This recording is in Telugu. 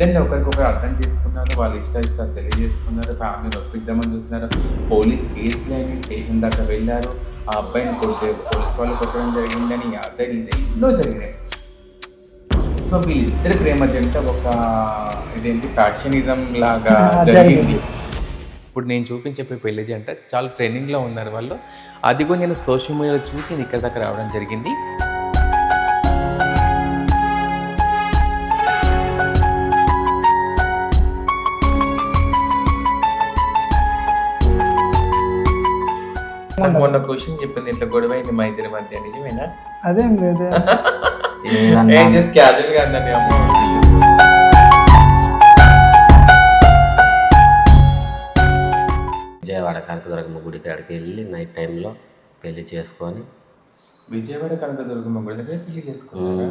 దెన్ ఒకరికొకరు అర్థం చేసుకున్నారు వాళ్ళ ఇష్ట ఇష్టాలు తెలియజేసుకున్నారు ఫ్యామిలీని ఒప్పిద్దామని చూస్తున్నారు పోలీస్ కేసులు అని స్టేషన్ దాకా వెళ్ళారు ఆ అబ్బాయిని కొట్టే పోలీస్ వాళ్ళు కొట్టడం జరిగిందని అదే ఇది ఎన్నో జరిగినాయి. సో వీళ్ళిద్దరి ప్రేమ జంట ఒక ఇదేంటి ఫ్యాక్షనిజం లాగా ఆ, జరిగింది. ఇప్పుడు నేను చూపించే పెళ్ళి జంట చాలా ట్రెండింగ్లో ఉన్నారు వాళ్ళు. అది కూడా నేను సోషల్ మీడియాలో చూసి ఇక్కడ దాకా రావడం జరిగింది. మొన్న క్వశ్చన్ చెప్పింది ఇట్లా గొడవ అయింది మా ఇద్దరి మధ్య. నిజమేనా? అదేం లేదు. జస్ట్ క్యాజువల్గా అందండి అమ్మ విజయవాడ కనకదుర్గమ్మ గుడి కాడికి వెళ్ళి నైట్ టైంలో పెళ్ళి చేసుకొని విజయవాడ కనకదుర్గమ్మ గుడి దగ్గర పెళ్ళి చేసుకున్నారా?